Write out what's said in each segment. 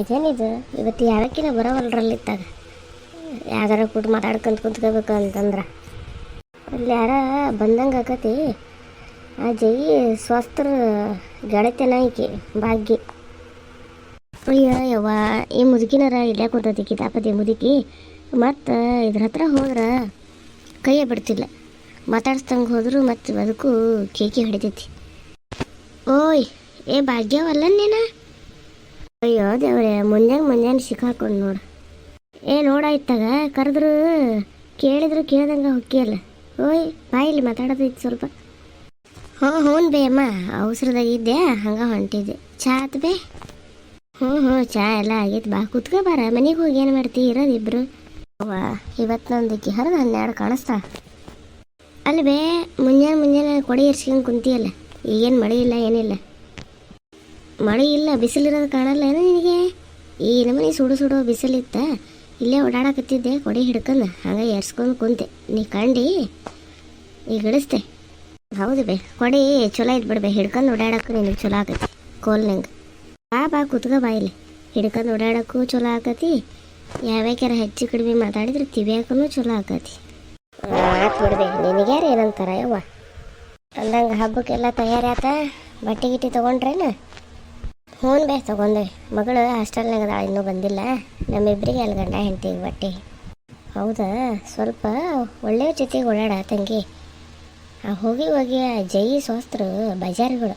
ಇದೇನಿದು? ಇವತ್ತು ಯಾವಕ್ಕಿನ ಬರೋವಲ್ರಲ್ಲಿತ್ತಾಗ? ಯಾವ್ದಾರ ಕೂತು ಮಾತಾಡ್ಕೊಂತ ಕುಂತ್ಕೋಬೇಕು ಅಂತಂದ್ರೆ. ಅಲ್ಲಿ ಯಾರ ಬಂದಂಗೆ ಆಕತಿ? ಆ ಜೈ ಸ್ವಸ್ತ್ರ ಗೆಳತಿನ ಈಕಿ, ಭಾಗ್ಯ. ಅಯ್ಯ ಯವ್ವ, ಈ ಮುದುಕಿನಾರ ಇಲ್ಲೇ ಕುಂತತಿ ಕಿತಾಪತಿ ಮುದುಕಿ? ಮತ್ತು ಇದ್ರ ಹತ್ರ ಹೋದ್ರೆ ಕೈಯ ಬಿಡ್ತಿಲ್ಲ. ಮಾತಾಡ್ಸ್ದಂಗೆ ಹೋದ್ರು ಮತ್ತು ಬದುಕು ಕೇಕಿ ಹಿಡಿತೈತಿ. ಓಯ್, ಏ ಭಾಗ್ಯವಲ್ಲ ನೀನ? ಅಯ್ಯೋ ದೇವ್ರೆ, ಮುಂಜಾನೆ ಮುಂಜಾನೆ ಸಿಕ್ಕಾಕೊಂಡು ನೋಡು. ಏ ನೋಡಾಯ್ತಾಗ ಕರೆದ್ರು ಕೇಳಿದ್ರು ಕೇಳ್ದಂಗೆ ಹೊಕ್ಕಿಯಲ್ಲ. ಓಯ್ ಬಾಯಿಲಿ ಮಾತಾಡೋದೈತಿ ಸ್ವಲ್ಪ. ಹ್ಞೂ ಹ್ಞೂ ಬೇ ಅಮ್ಮ, ಅವಸರದಾಗ ಇದ್ದೆ, ಹಂಗೆ ಹೊಂಟಿದ್ದೆ. ಚಾ ಆತು ಬೇ? ಹ್ಞೂ ಹ್ಞೂ, ಚಾ ಎಲ್ಲ ಆಗೈತೆ. ಬಾ, ಕುತ್ಕೋ ಬಾರ, ಮನೆಗೆ ಹೋಗಿ ಏನು ಮಾಡ್ತಿ? ಇರೋದು ಇಬ್ಬರು ಅವ್ವ ಇವತ್ತು ನಂದಕ್ಕೆ ಹನ್ನೆರಡು ಕಾಣಿಸ್ತಾ. ಅಲ್ಲಿ ಬೇ, ಮುಂಜಾನೆ ಮುಂಜಾನೆ ಕೊಡಿ ಇರ್ಸ್ಕೊಂಡು ಕುಂತಿಯಲ್ಲ. ಈಗೇನು ಮಳೆ ಇಲ್ಲ, ಏನಿಲ್ಲ. ಮಳೆ ಇಲ್ಲ ಬಿಸಿಲಿರೋದು ಕಾಣಲ್ಲ ಏನು ನಿನಗೆ? ಈ ನಮ್ಮನೆ ಸುಡು ಸುಡು ಬಿಸಿಲಿತ್ತ. ಇಲ್ಲೇ ಓಡಾಡಕತ್ತಿದ್ದೆ, ಕೊಡಿ ಹಿಡ್ಕಂದ ಹಂಗೆ ಎರ್ಸ್ಕೊಂಡು ಕುಂತೆ. ನೀ ಕಂಡಿ? ಈಗ ಇಳಿಸ್ತೆ ಹೌದು ಬೇ, ಕೊಡಿ, ಚಲೋ ಐತೆ ಬಿಡ್ಬೇ ಹಿಡ್ಕೊಂಡು ಓಡಾಡಕ್ಕೂ ನಿನಗೆ ಚಲೋ ಆಗತ್ತೆ, ಕೋಲ್ನಂಗೆ. ಬಾ ಬಾ, ಕುತ್ಕ ಬಾ ಇಲ್ಲಿ. ಹಿಡ್ಕೊಂಡು ಓಡಾಡಕ್ಕೂ ಚಲೋ ಆಕತಿ ಯಾವ್ಯಾಕ್ಯಾರ ಹೆಚ್ಚು ಕಡಿಮೆ ಮಾತಾಡಿದ್ರೆ ತಿವಿಯಾಕೂ ಚಲೋ ಆಕತಿ ಮಾತು ಬಿಡ್ಬೇ ನಿನಗ್ಯಾರು ಏನಂತಾರ ಯವ್ವ? ಅಂದಂಗೆ ಹಬ್ಬಕ್ಕೆಲ್ಲ ತಯಾರಿ ಆತ ಬಟ್ಟೆ ಗಿಟ್ಟಿ ತೊಗೊಂಡ್ರೇನು? ಹ್ಞೂ ಬೇ ತಗೊಂಡೆ. ಮಗಳು ಹಾಸ್ಟೆಲ್ನಾಗ ಅದಾಳ, ಇನ್ನೂ ಬಂದಿಲ್ಲ. ನಮ್ಮಿಬ್ಬರಿಗೆ ಅಲ್ಲಿ ಗಂಡ ಹೆಂಡತಿ ಬಟ್ಟೆ ಹೌದಾ? ಸ್ವಲ್ಪ ಒಳ್ಳೆಯ ಜೊತೆಗೆ ಓಡಾಡ ತಂಗಿ. ಆ ಹೋಗಿ ಹೋಗಿ ಆ ಜೈ ಸ್ವಸ್ತ್ರ ಬಜಾರ್ಗಳು.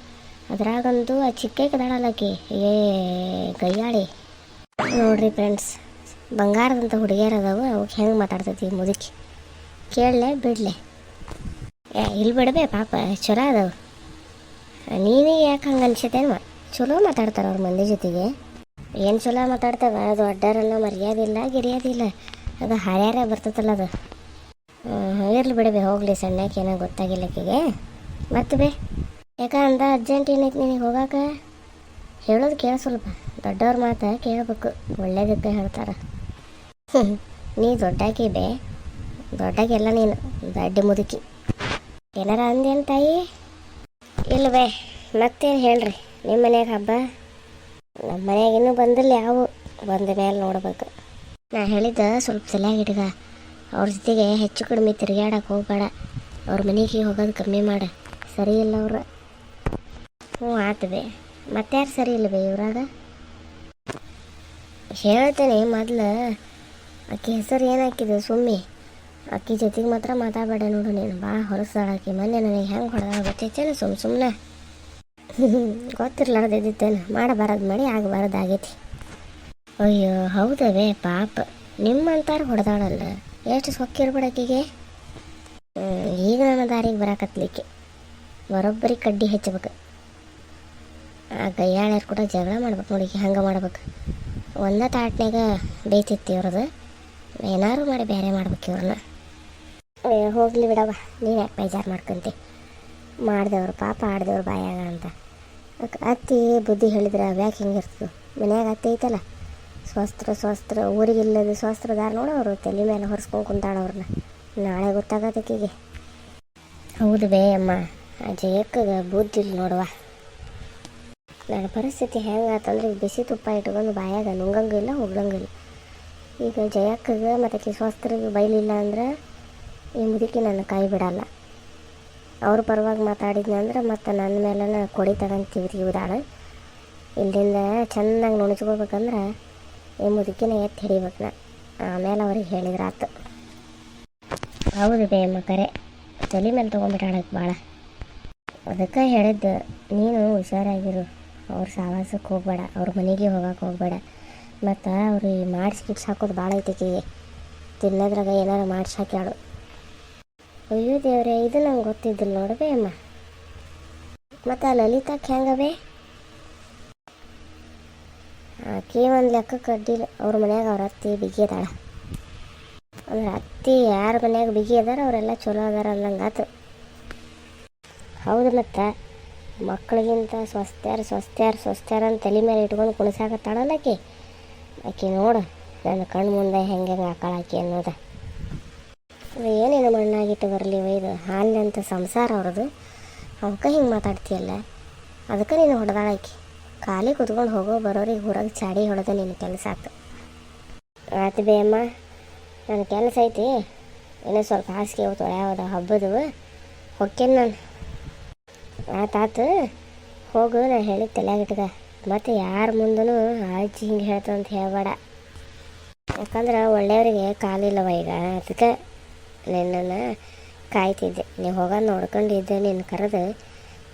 ಅದ್ರಾಗಂತೂ ಆ ಚಿಕ್ಕ ಚಿಕ್ಕದಾಳಲ್ಲಕಿ ಏ, ಗಯ್ಯಾಳಿ. ನೋಡ್ರಿ ಫ್ರೆಂಡ್ಸ್ ಬಂಗಾರದಂಥ ಅದಾವು ಅವಕ್ಕೆ ಹೆಂಗೆ ಮಾತಾಡ್ತೈತಿ ಮುದುಕಿ. ಕೇಳಲೆ, ಬಿಡಲೆ. ಏ, ಇಲ್ಲಿ ಬಿಡಬೇ ಪಾಪ ಚಲೋ ಅದಾವು. ನೀನೇ ಯಾಕೆ ಹಂಗೆ ಅನ್ಸತ್ತೇನು ಚಲೋ ಮಾತಾಡ್ತಾರೆ ಅವ್ರ ಮಂದಿ ಜೊತೆಗೆ. ಏನು ಚಲೋ ಮಾತಾಡ್ತಾವ? ಅದು ಅಡ್ಡಾರಲ್ಲ ಮರ್ಯಾದಿಲ್ಲ ಗಿರಿಯೋದಿಲ್ಲ ಅದು ಹಾರ್ಯಾರೇ ಬರ್ತೈತಲ್ಲ ಅದು. ಇರಲಿ ಬಿಡಬೇ ಹೋಗ್ಲಿ. ಸಣ್ಣಕ್ಕೆ ಏನೋ ಗೊತ್ತಾಗಿಲ್ಲ ಆಕೆಗೆ. ಮತ್ತೆ ಬೇ, ಯಾಕ ಅಂದ ಅರ್ಜೆಂಟ್ ಏನೈತೆ ನಿನಗೆ ಹೋಗಾಕ? ಹೇಳೋದು ಕೇಳ ಸ್ವಲ್ಪ. ದೊಡ್ಡವ್ರ ಮಾತು ಕೇಳಬೇಕು. ಒಳ್ಳೇದಕ್ಕೆ ಹೇಳ್ತಾರೆ. ನೀ ದೊಡ್ಡಾಕಿ ಬೇ. ದೊಡ್ಡಾಗೆಲ್ಲ ನೀನು. ದಡ್ಡಿ ಮುದುಕಿ. ಏನಾರ ಅಂದೇನು ತಾಯಿ? ಇಲ್ವೇ ಮತ್ತೇನು ಹೇಳ್ರಿ? ನಿಮ್ಮ ಮನ್ಯಾಗ ಹಬ್ಬ? ನಮ್ಮ ಮನೆಯಾಗಿನ್ನೂ ಬಂದಿಲ್ಲ ಯಾವು. ಬಂದ ಮೇಲೆ ನೋಡ್ಬೇಕು. ನಾ ಹೇಳಿದ್ದ ಸ್ವಲ್ಪ ತಲೆಯಾಗಿ ಇಟ್ಕ ಅವ್ರ ಜೊತೆಗೆ ಹೆಚ್ಚು ಕಡಿಮೆ ತಿರುಗಾಡಕ್ಕೆ ಹೋಗ್ಬೇಡ. ಅವ್ರ ಮನೆಗೆ ಹೋಗೋದು ಕಮ್ಮಿ ಮಾಡ. ಸರಿ ಇಲ್ಲ ಅವ್ರು. ಹ್ಞೂ ಆತದೆ ಯಾರು ಸರಿ ಇಲ್ಲ ಬೇ ಇವ್ರಾಗ? ಹೇಳ್ತೇನೆ ಮೊದಲು. ಆಕಿ ಹೆಸರು ಏನು ಹಾಕಿದೆ ಸುಮ್ಮಿ? ಅಕ್ಕಿ ಜೊತೆಗೆ ಮಾತ್ರ ಮಾತಾಡಬೇಡ ನೋಡು ನೀನು. ಭಾಳ ಹೊರಸಾಳ ಆಕಿ ಮೊನ್ನೆ ನನಗೆ ಹೆಂಗೆ ಹೊಡೆದ ಗೊತ್ತೈತೇನು ಸುಮ್ಮ ಸುಮ್ಮನೆ ಗೊತ್ತಿರ್ಲಾರ್ದಿದ್ದೇನು ಮಾಡಬಾರದು ಮಾಡಿ ಆಗಬಾರದು ಆಗೈತಿ ಅಯ್ಯೋ, ಹೌದವೇ, ಪಾಪ. ನಿಮ್ಮಂತಾರು ಹೊಡೆದಾಳಲ್ಲ. ಎಷ್ಟು ಸೊಕ್ಕಿರ್ಬಿಡಕ್ಕಿಗೆ ಈಗ ನನ್ನ ದಾರಿಗೆ ಬರಾಕತ್ಲಿಕ್ಕೆ. ಬರೋಬ್ಬರಿ ಕಡ್ಡಿ ಹೆಚ್ಚಬೇಕು. ಆ ಗಯ್ಯಾಳ್ಯಾರು ಕೂಡ ಜಗಳ ಮಾಡ್ಬೇಕು ನೋಡಿ ಹಂಗೆ ಮಾಡ್ಬೇಕು. ಒಂದೇ ತಾಟ್ನಾಗ ಬೇಯ್ತಿತ್ತು ಇವ್ರದ್ದು ಏನಾರು ಮಾಡಿ ಬೇರೆ ಮಾಡ್ಬೇಕು ಇವ್ರನ್ನ. ಹೋಗ್ಲಿ ಬಿಡವ ನೀನು ಯಾಕೆ ಬೇಜಾರು ಮಾಡ್ಕೊಂತಿ? ಮಾಡಿದವ್ರು ಪಾಪ ಆಡ್ದವ್ರು ಬಾಯಾಗ ಅಂತ. ಅತ್ತಿ ಬುದ್ಧಿ ಹೇಳಿದ್ರೆ ಅವ್ಯಾಕೆ ಹಿಂಗಿರ್ತದೆ ಮನ್ಯಾಗ ಅತ್ತಿ ಐತಲ್ಲ. ಸ್ವಸ್ತ್ರ ಸ್ವಸ್ತ್ರ ಊರಿಗಿಲ್ಲದ ಸ್ವಸ್ತ್ರದಾರ ನೋಡು ಅವರು, ತಲೆ ಮೇಲೆ ಹೊರಿಸ್ಕೊಂಡು ಕುಂತಾಳ ಅವ್ರನ್ನ ನಾಳೆ ಗೊತ್ತಾಗತ್ತಕ್ಕಿಗೆ ಹೌದು ಬೇ ಅಮ್ಮ. ಆ ಜಯಕ್ಕಗೆ ಬುದ್ಧಿ ಇಲ್ಲ ನೋಡುವ. ನನ್ನ ಪರಿಸ್ಥಿತಿ ಹೆಂಗಾತಂದ್ರೆ ಬಿಸಿ ತುಪ್ಪ ಇಟ್ಕೊಂಡು ಬಾಯಾಗ ನುಂಗಂಗಿಲ್ಲ ಹೋಗ್ಲಂಗಿಲ್ಲ ಈಗ ಜಯಕ್ಕಗೆ ಮತ್ತು ಸ್ವಸ್ತ್ರಿಗೆ ಬೈಲಿಲ್ಲ ಅಂದ್ರೆ ಈ ಮುದುಕಿ ನನ್ನ ಕೈ ಬಿಡಲ್ಲ. ಅವ್ರ ಪರವಾಗಿ ಮಾತಾಡಿದ್ನಂದ್ರೆ ಮತ್ತು ನನ್ನ ಮೇಲೆ ಕೊಡಿ ತಗೊಂತೀವಿ ತಿರುಗಿದಾಳೆ ಇಲ್ಲಿಂದ ಚೆನ್ನಾಗಿ ನುಣಚ್ಕೋಬೇಕಂದ್ರೆ ಈ ಮುದುಕಿನ ಎತ್ತಿ ಹಿಡಿಬೇಕು ನಾ ಆಮೇಲೆ ಅವ್ರಿಗೆ ಹೇಳಿದ್ರೆ ಆತು. ಹೌದು ಬೇಮ್ಮ ಕರೆ ತಲೆ ಮೇಲೆ ತೊಗೊಂಬಿಟ್ಟಾಳಕ್ಕೆ ಭಾಳ ಅದಕ್ಕೆ ಹೇಳಿದ್ದು, ನೀನು ಹುಷಾರಾಗಿರು, ಅವ್ರ ಸಾವಾಸಕ್ಕೆ ಹೋಗ್ಬೇಡ, ಅವ್ರ ಮನೆಗೆ ಹೋಗಕ್ಕೆ ಹೋಗ್ಬೇಡ. ಮತ್ತು ಅವ್ರಿಗೆ ಮಾಡಿಸಿ ಕಿಟ್ಸ್ ಹಾಕೋದು ಭಾಳ ಐತಿಕಿಗೆ ತಿನ್ನೋದ್ರಾಗ ಏನಾರು ಮಾಡಿಸಿ ಹಾಕ್ಯಾಳು. ಅಯ್ಯೋ ದೇವ್ರೆ, ಇದು ನಂಗೆ ಗೊತ್ತಿದ್ದಿಲ್ಲ ನೋಡಬೇ ಅಮ್ಮ. ಮತ್ತು ಆ ಲಲಿತಾಕ್ಕೆ ಹೆಂಗವೇ? ಆಕೆ ಒಂದು ಲೆಕ್ಕಕ್ಕೆ ಅಡ್ಡಿಲ್ಲ. ಅವ್ರ ಮನ್ಯಾಗ ಅವ್ರ ಅತ್ತಿ ಬಿಗಿ ಅದಾಳ. ಅಂದ್ರೆ ಅತ್ತಿ ಯಾರ ಮನ್ಯಾಗ ಬಿಗಿ ಅದಾರ ಅವರೆಲ್ಲ ಚಲೋ ಅದಾರ ಅನ್ನಂಗಾತು ಹೌದು ಮತ್ತು. ಮಕ್ಕಳಿಗಿಂತ ಸ್ವಸ್ತ್ಯಾರ ಸ್ವಸ್ತ್ಯಾರ ಸ್ವಸ್ತ್ಯಾರ ಅಂತ ತಲೆ ಮೇಲೆ ಇಟ್ಕೊಂಡು ಕುಣಿಸಾಕತ್ತಾಳಲ್ಲ ಆಕೆ. ಆಕೆ ನೋಡು, ನನ್ನ ಕಣ್ಣು ಮುಂದೆ ಹೆಂಗೆ ಹೆಂಗೆ ಆಕಳ ಆಕೆ ಅನ್ನೋದ. ಏನೇನು ಮಣ್ಣಾಗಿಟ್ಟು ಬರಲಿ ಒಯ್ದು ಹಾಲಿನಂಥ ಸಂಸಾರ ಅವ್ರದ್ದು ಅವಕ್ಕೆ ಹಿಂಗೆ ಮಾತಾಡ್ತೀಯಲ್ಲ? ಅದಕ್ಕೆ ನೀನು ಹೊಡೆದಾಳಾಕಿ. ಖಾಲಿ ಕುತ್ಕೊಂಡು ಹೋಗೋ ಬರೋರಿಗೆ ಹೊರಗೆ ಚಾಡಿ ಹೊಡೆದ ನಿನ್ನ ಕೆಲಸ ಆಯ್ತು ಆತು ಬೇ ಅಮ್ಮ ನನ್ನ ಕೆಲಸ ಐತಿ. ಇನ್ನೂ ಸ್ವಲ್ಪ ಹಾಸಿಗೆ ಅವತ್ತು ಯಾವ್ದು ಹಬ್ಬದು ಹೊಕ್ಕೇನು ನಾನು. ಆತಾತು ಹೋಗು ನಾನು ಹೇಳಿದ ತಲೆಯಾಗ ಇಟ್ಕ. ಮತ್ತು ಯಾರ ಮುಂದೂ ಅಜ್ಜಿ ಹಿಂಗೆ ಹೇಳ್ತು ಅಂತ ಹೇಳ್ಬೇಡ. ಯಾಕಂದ್ರೆ ಒಳ್ಳೆಯವರಿಗೆ ಕಾಲಿಲ್ಲವ ಈಗ, ಅದಕ್ಕೆ ನಿನ್ನನ್ನು ಕಾಯ್ತಿದ್ದೆ. ನೀವು ಹೋಗೋದು ನೋಡ್ಕೊಂಡಿದ್ದೆ, ನಿನ್ನ ಕರೆದು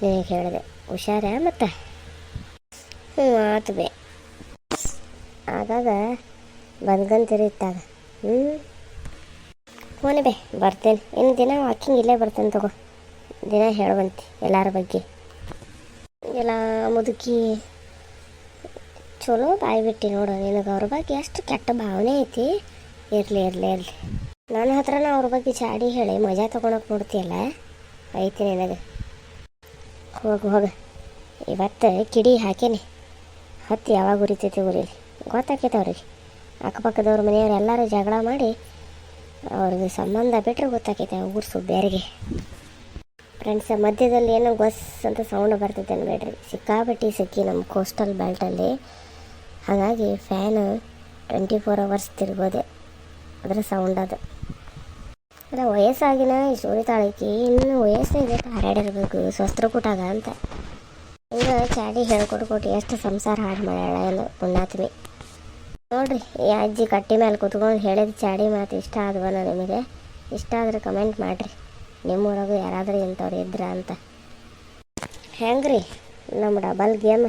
ನಿನಗೆ ಹೇಳಿದೆ. ಹುಷಾರ ಮತ್ತೆ? ಹ್ಞೂ ಆತು ಬೇ. ಆಗಾಗ ಬಂದ್ಕಂತೀರಿ ಇತ್ತಾಗ. ಹ್ಞೂ ಹೋನೆ ಬೇ, ಬರ್ತೇನೆ. ಇನ್ನು ದಿನ ವಾಕಿಂಗ್ ಇಲ್ಲೇ ಬರ್ತೇನೆ ತಗೋ. ದಿನ ಹೇಳುವಂತೆ ಎಲ್ಲರ ಬಗ್ಗೆ. ಎಲ್ಲ ಮುದುಕಿ ಚಲೋ ಬಾಯ್ಬಿಟ್ಟು ನೋಡು. ನಿನಗೆ ಅವ್ರ ಬಗ್ಗೆ ಎಷ್ಟು ಕೆಟ್ಟ ಭಾವನೆ ಐತಿ. ಇರಲಿ ಇರಲಿ ಇರಲಿ. ನನ್ನ ಹತ್ರನ ಅವ್ರ ಬಗ್ಗೆ ಚಾಡಿ ಹೇಳಿ, ಮಜಾ ತೊಗೊಳಕ್ಕೆ ನೋಡ್ತೀಯಲ್ಲ? ಐತಿ ನಿನಗೆ. ಹೋಗು, ಹೋಗ. ಇವತ್ತು ಕಿಡಿ ಹಾಕೇನಿ. ಹತ್ತು ಯಾವಾಗ ಉರಿತೈತಿ ಉರಿಲಿ ಗೊತ್ತಾಕೈತೆ ಅವ್ರಿಗೆ. ಅಕ್ಕಪಕ್ಕದವ್ರ ಮನೆಯವ್ರು ಎಲ್ಲರೂ ಜಗಳ ಮಾಡಿ ಅವ್ರಿಗೆ ಸಂಬಂಧ ಬಿಟ್ಟರೆ ಗೊತ್ತಾಕೈತೆ ಊರು ಸುಬ್ಬ್ಯಾರಿಗೆ ಫ್ರೆಂಡ್ಸ್ ಮಧ್ಯದಲ್ಲಿ ಏನೋ ಗೊಸ್ ಅಂತ ಸೌಂಡ್ ಬರ್ತೈತೆ ಅನ್ಬೇಡ್ರಿ. ಸಿಕ್ಕಾಪಟ್ಟಿ ಸಿಕ್ಕಿ ನಮ್ಮ ಕೋಸ್ಟಲ್ ಬೆಲ್ಟಲ್ಲಿ ಹಾಗಾಗಿ ಫ್ಯಾನು ಟ್ವೆಂಟಿ ಫೋರ್ ಅವರ್ಸ್ ತಿರ್ಬೋದೆ ಅದರ ಸೌಂಡ್ ಅದು. ಅಲ್ಲ ವಯಸ್ಸಾಗಿನ ಈ ಸೋರಿತಾಳಕಿ ಇನ್ನು ವಯಸ್ಸಿಗೆ ಹಾರಾಡಿರ್ಬೇಕು ಸ್ವಸ್ತ್ರಕೂಟಾಗ ಅಂತ. ಈಗ ಚಾಡಿ ಹೇಳ್ಕೊಟ್ಟು ಕೊಟ್ಟು ಎಷ್ಟು ಸಂಸಾರ ಹಾಳು ಮಾಡ್ಯಾಳ ಏನು ಪುಣ್ಯಾತ್ಮಿ. ನೋಡ್ರಿ, ಈ ಅಜ್ಜಿ ಕಟ್ಟಿ ಮೇಲೆ ಕುತ್ಕೊಂಡು ಹೇಳಿದ ಚಾಡಿ ಮಾತು ಇಷ್ಟ ಆದವಲ್ಲ ನಿಮಗೆ? ಇಷ್ಟ ಆದ್ರೆ ಕಮೆಂಟ್ ಮಾಡಿರಿ. ನಿಮ್ಮೂರಾಗೂ ಯಾರಾದರೂ ಇಂಥವ್ರು ಇದ್ರ ಅಂತ. ಹೆಂಗ್ರಿ, ನಮ್ಮ ಡಬಲ್ ಗೇಮ್